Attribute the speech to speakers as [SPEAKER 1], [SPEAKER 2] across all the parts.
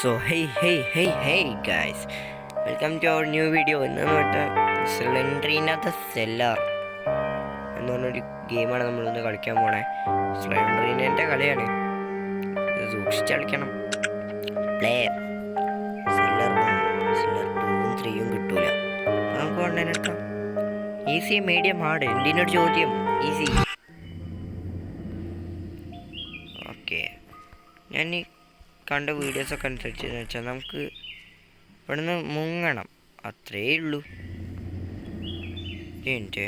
[SPEAKER 1] So hey hey hey hey guys welcome to our new video എന്ന് പറഞ്ഞാൽ സ്ലെൻഡ്രീന the cellular എന്ന് പറഞ്ഞൊരു ഗെയിമാണ് നമ്മളിന്ന് കളിക്കാൻ പോണേ. സ്ലെൻഡ്രീനന്റെ കളിയാണ്. സൂക്ഷിച്ച് കളിക്കണം. പ്ലെയർ സെല്ലർ സെല്ലർ ടൂവും ത്രീയും കിട്ടൂല. നമുക്ക് ഓൺലൈൻ എടുക്കാം ഈസി മീഡിയം ഹാർഡ് എന്തിനൊരു ചോദ്യം? ഈസി ഓക്കെ ഞാൻ ഈ കണ്ട വീഡിയോസൊക്കെ അനുസരിച്ച് വെച്ചാൽ നമുക്ക് ഇവിടുന്ന് മുങ്ങണം. അത്രേ ഉള്ളൂ. എന്റെ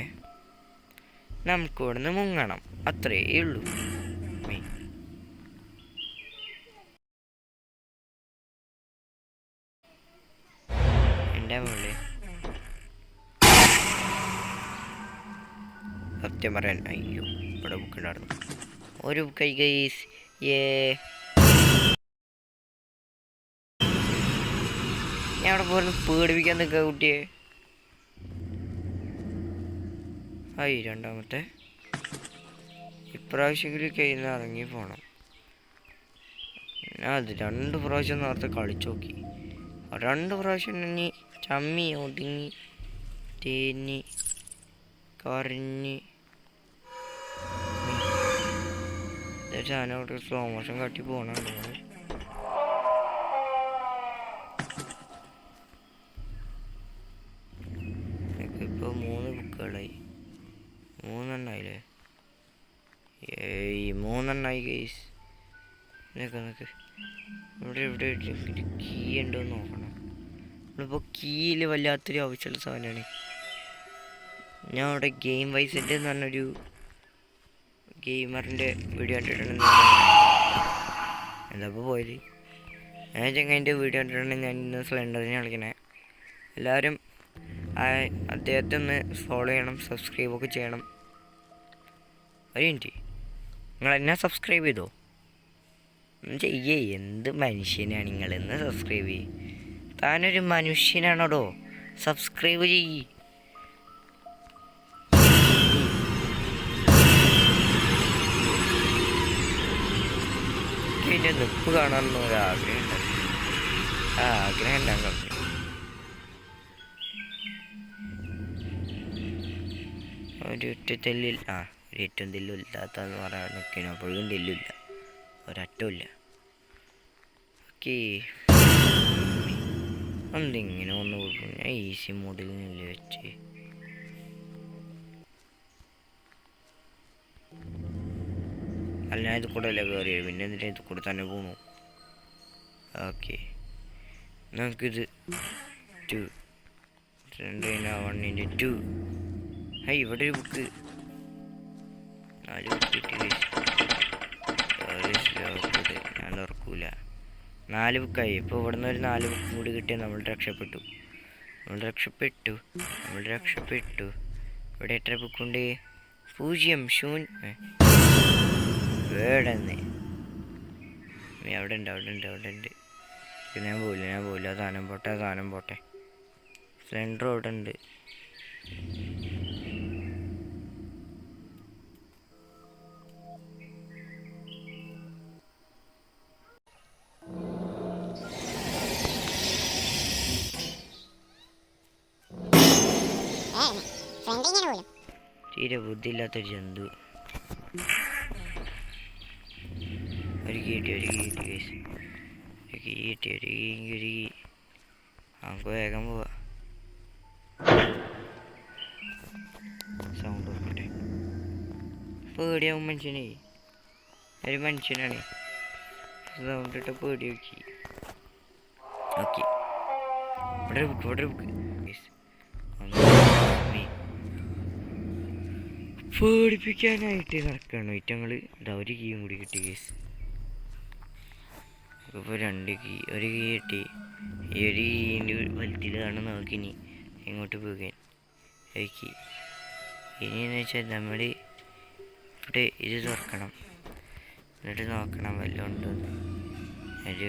[SPEAKER 1] നമുക്ക് ഇവിടുന്ന് മുങ്ങണം. അത്രേ ഉള്ളൂ. സത്യം പറയാൻ അയ്യോ ഇവിടെ ബുക്ക് ഉണ്ടായിരുന്നു. ഒരു കൈ ഗൈസ് ഏ ഞാൻ അവിടെ പോലും പേടിപ്പിക്കാൻ നിൽക്കുക കുട്ടിയെ. ആയി രണ്ടാമത്തെ. ഇപ്രാവശ്യമെങ്കിലും കയ്യിൽ നിന്ന് ഇറങ്ങി പോകണം ഞാൻ അത് രണ്ട് പ്രാവശ്യം നേരത്തെ കളിച്ചു നോക്കി. രണ്ട് പ്രാവശ്യം ഇനി ചമ്മി ഒതുങ്ങി തേഞ്ഞ് കറിഞ്ഞ് സാധനം അവിടെ സ്ലോ മോഷൻ കാട്ടി പോകണുണ്ട് ഏയ് മൂന്നെണ്ണായി ഗൈസ് നിൽക്ക് ഇവിടെ ഇവിടെ കീ ഉണ്ടോ എന്ന് നോക്കണം. നമ്മളിപ്പോൾ കീയിൽ വല്ലാത്തൊരു ആവശ്യമുള്ള സാധനമാണ്. ഞാൻ അവിടെ ഗെയിം വൈസിന്റെ എന്ന് പറഞ്ഞൊരു ഗെയിമറിന്റെ വീഡിയോ കണ്ടിട്ടുണ്ടെന്ന് എന്താ ഇപ്പോൾ പോയത്? ഞാൻ ചെങ്ങന്റെ വീഡിയോ കണ്ടിട്ടുണ്ടെങ്കിൽ ഞാൻ ഇന്ന് സ്ലെൻഡറിനെ കളിക്കണേ. എല്ലാവരും അദ്ദേഹത്തെ ഒന്ന് ഫോളോ ചെയ്യണം സബ്സ്ക്രൈബൊക്കെ ചെയ്യണം. ഒരു നിങ്ങൾ എന്നെ സബ്സ്ക്രൈബ് ചെയ്തോ ചെയ്യേ. എന്ത് മനുഷ്യനാണ് നിങ്ങൾ എന്ന് സബ്സ്ക്രൈബ് ചെയ്യും താനൊരു മനുഷ്യനാണോടോ? സബ്സ്ക്രൈബ് ചെയ്യ്. എന്റെ നിപ്പ് ഒരു ആഗ്രഹം ഉണ്ടായിരുന്നു ആ ആഗ്രഹം ഉണ്ടാകും ഒരു ഒറ്റ ആ. ഏറ്റവും തെല്ലും ഇല്ലാത്തതെന്ന് പറയാൻ നിൽക്കണം അപ്പോഴും തെല്ലില്ല ഒരറ്റമില്ല ഓക്കെ. എന്തിങ്ങനെ ഒന്ന് കൊടുക്കും? ഞാൻ ഈസി മോഡിൽ നിന്നില്ല വെച്ച്. അല്ല ഞാൻ ഇത് കൂടെ അല്ല കയറിയത് പിന്നെ എന്തിനാ ഇത് കൂടെ തന്നെ പോണു? ഓക്കെ. നമുക്കിത് ടു രണ്ട് വണ്ണിന്റെ ടു ഹൈ ഇവിടെ ഒരു ബുക്ക് നാല്. ഞാൻ തുറക്കൂല നാല് ബുക്കായി ഇപ്പോൾ ഇവിടുന്ന് ഒരു നാല് ബുക്കും കൂടി കിട്ടിയാൽ നമ്മൾ രക്ഷപ്പെട്ടു. നമ്മൾ രക്ഷപ്പെട്ടു. നമ്മൾ രക്ഷപ്പെട്ടു. ഇവിടെ എത്ര ബുക്കുണ്ട്? പൂജ്യം ശൂൻ വേടന്നെ. അവിടെ ഉണ്ട് അവിടെ ഉണ്ട് അവിടെ ഉണ്ട്. ഞാൻ പോയില്ല ഞാൻ പോയില്ല സാധനം പോട്ടെ സാധനം പോട്ടെ. സിലിണ്ടർ അവിടെ ഉണ്ട്. തീരെ ബുദ്ധിയില്ലാത്തൊരു ജന്തു. ഒരു കീട്ടി ഒരു കീട്ടി guys. ഒരു കീട്ടി ഒരു കീ ഒരു കീ നമുക്ക് വേഗം പോവാ. സൗണ്ട് നോക്കട്ടെ പേടിയാവും മനുഷ്യനെ. ഒരു മനുഷ്യനാണ്. സൗണ്ട് ഇട്ട പേടി നോക്കി ഓക്കെ ഇവിടെ ബുക്ക് ഇവിടെ പേടിപ്പിക്കാനായിട്ട് നടക്കുകയാണ് ഇറ്റങ്ങൾ ഇതാ ഒരു കീയും കൂടി കിട്ടി കേസ് ഇപ്പോൾ രണ്ട് കീ ഒരു കീ കിട്ടി. ഈ ഒരു കീന്റെ വലുത്തിലാണ് നോക്കിനി എങ്ങോട്ട് പോകാൻ? ഒരു കീ ഇനിയെന്ന് വെച്ചാൽ നമ്മൾ ഇവിടെ ഇത് തുറക്കണം. എന്നിട്ട് നോക്കണം വല്ലതും ഉണ്ടോന്ന് അത്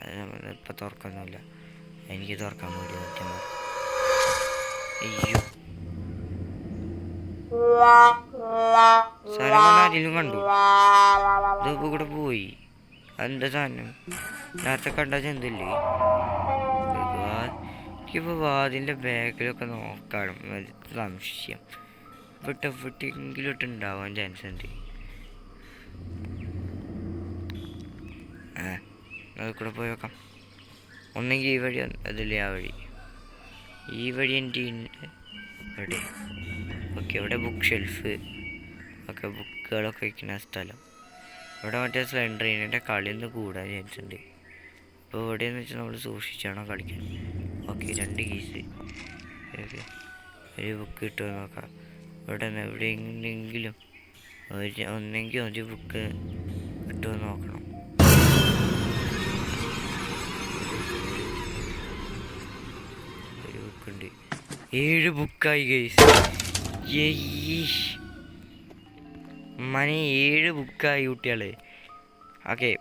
[SPEAKER 1] അത് നമ്മളിപ്പോൾ തുറക്കൊന്നുമില്ല. എനിക്ക് തുറക്കാൻ വേണ്ടി അയ്യോ. സ്ഥലം ആരെങ്കിലും കണ്ടു ഇതിപ്പോ കൂടെ പോയി. എന്താ സാധനം? നേരത്തെ കണ്ട ചെന്തില്ലേ? എനിക്കിപ്പോൾ വാതിന്റെ ബാക്കിലൊക്കെ നോക്കാനും ഒരു സംശയം. വിട്ട് വിട്ടെങ്കിലും ഇട്ടുണ്ടാവാൻ ചാൻസ് ഉണ്ട്. അത് കൂടെ പോയി നോക്കാം. ഒന്നെങ്കിൽ ഈ വഴി അതില്ലേ ആ വഴി? ഈ വഴി എന്റെ ഇവിടെ ഓക്കെ ഇവിടെ ബുക്ക് ഷെൽഫ് ഒക്കെ ബുക്കുകളൊക്കെ വയ്ക്കുന്ന സ്ഥലം. ഇവിടെ മറ്റേ സ്ലെൻഡറിനെ കളിയൊന്ന് കൂടാൻ ചാൻസ് ഉണ്ട് ഇപ്പോൾ ഇവിടെയെന്ന് വെച്ചാൽ നമ്മൾ സൂക്ഷിച്ചാണോ കളിക്കാൻ? ഓക്കെ രണ്ട് കീസ് ഓക്കെ ഒരു ബുക്ക് കിട്ടുമോ നോക്കാം. ഇവിടെ എവിടെയെങ്കിലും ഒരു ഒന്നെങ്കിൽ ഒരു ബുക്ക് കിട്ടുമോ നോക്കണം. ഒരു ബുക്കുണ്ട് ഏഴ് ബുക്കായി ഗൈസ് മണി ഏഴ് ബുക്കായി കുട്ടികൾ. ഓക്കെ.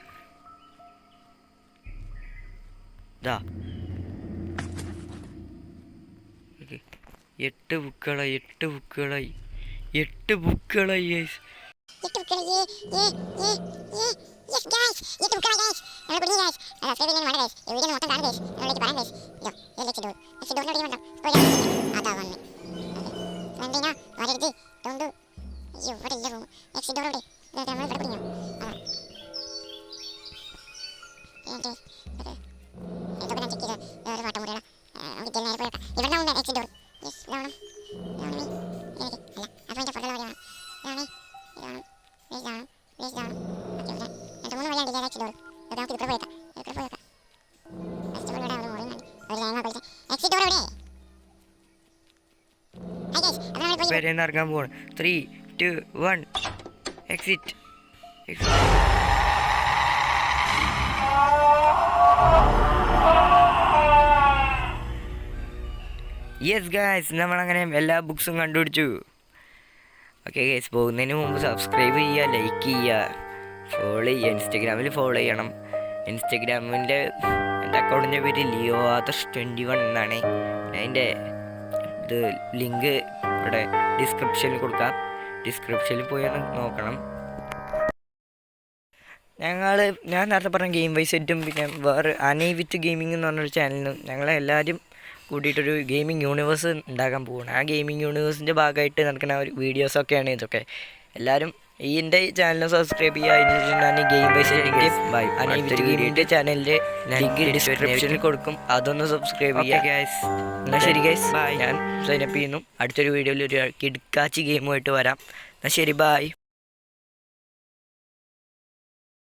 [SPEAKER 1] ഇതാ. എട്ട് ബുക്കുകളായി എട്ട് ബുക്കുകളായി എട്ട് ബുക്കുകളായി ഗൈസ്
[SPEAKER 2] രണ്ട് ഡിലേ വഴിയാണ് ഡോർ നമുക്ക് ഇവിടെ പോയേക്കാം. ഇവിടെ പോയേക്കാം. ഫസ്റ്റ് ഇവിടെ ഒരു മുറിയുന്നുണ്ട് ഒരു ലൈൻ കളിച്ച് എക്സിറ്റ് ഡോർ എവിടെ
[SPEAKER 1] വരെ ഇറങ്ങാൻ പോവാണ്. Three two one exit exit yes guys നമ്മളങ്ങനെ എല്ലാ ബുക്സും കണ്ടുപിടിച്ചു. ഓക്കെ ഗൈസ് പോകുന്നതിന് മുമ്പ് സബ്സ്ക്രൈബ് ചെയ്യുക ലൈക്ക് ചെയ്യുക. ഫോളോ ചെയ്യുക ഇൻസ്റ്റഗ്രാമിൽ ഫോളോ ചെയ്യണം. ഇൻസ്റ്റഗ്രാമിന്റെ എന്റെ അക്കൗണ്ടിന്റെ പേര് ലിയോ ആദർശ് ട്വന്റി വൺ എന്നാണ് അതിന്റെ ഇത് ലിങ്ക് ഇവിടെ ഡിസ്ക്രിപ്ഷനിൽ കൊടുക്കാം. ഡിസ്ക്രിപ്ഷനിൽ പോയി ഒന്ന് നോക്കണം. ഞങ്ങൾ ഞാൻ നേരത്തെ പറഞ്ഞ ഗെയിം വൈസ് സെറ്റും പിന്നെ വേറെ അനി വിത്ത് ഗെയിമിംഗ് എന്ന് പറഞ്ഞൊരു ചാനലിനും ഞങ്ങളെല്ലാവരും കൂടിയിട്ടൊരു ഗെയിമിംഗ് യൂണിവേഴ്സ് ഉണ്ടാക്കാൻ പോവുകയാണ് ആ ഗെയിമിംഗ് യൂണിവേഴ്സിന്റെ ഭാഗമായിട്ട് നടക്കുന്ന ഒരു വീഡിയോസൊക്കെയാണ് ഇതൊക്കെ. എല്ലാവരും ഈ എന്റെ ചാനൽ സബ്സ്ക്രൈബ് ചെയ്യുക. അതിന് ഞാൻ ഗെയിം പൈസ ബൈ അനി വിത്ത് ഗെയിമിന്റെ ചാനലിന്റെ ലിങ്ക് ഡിസ്ക്രിപ്ഷനിൽ കൊടുക്കും. അതൊന്ന് സബ്സ്ക്രൈബ് ചെയ്യുക. ഗൈസ് എന്നാൽ ശരി ഗൈസ് ബൈ ഞാൻ സൈനപ്പ് ചെയ്യുന്നു. അടുത്തൊരു വീഡിയോയിൽ ഒരു കിടക്കാച്ചി ഗെയിമുമായിട്ട് വരാം. എന്നാൽ ശരി ബൈ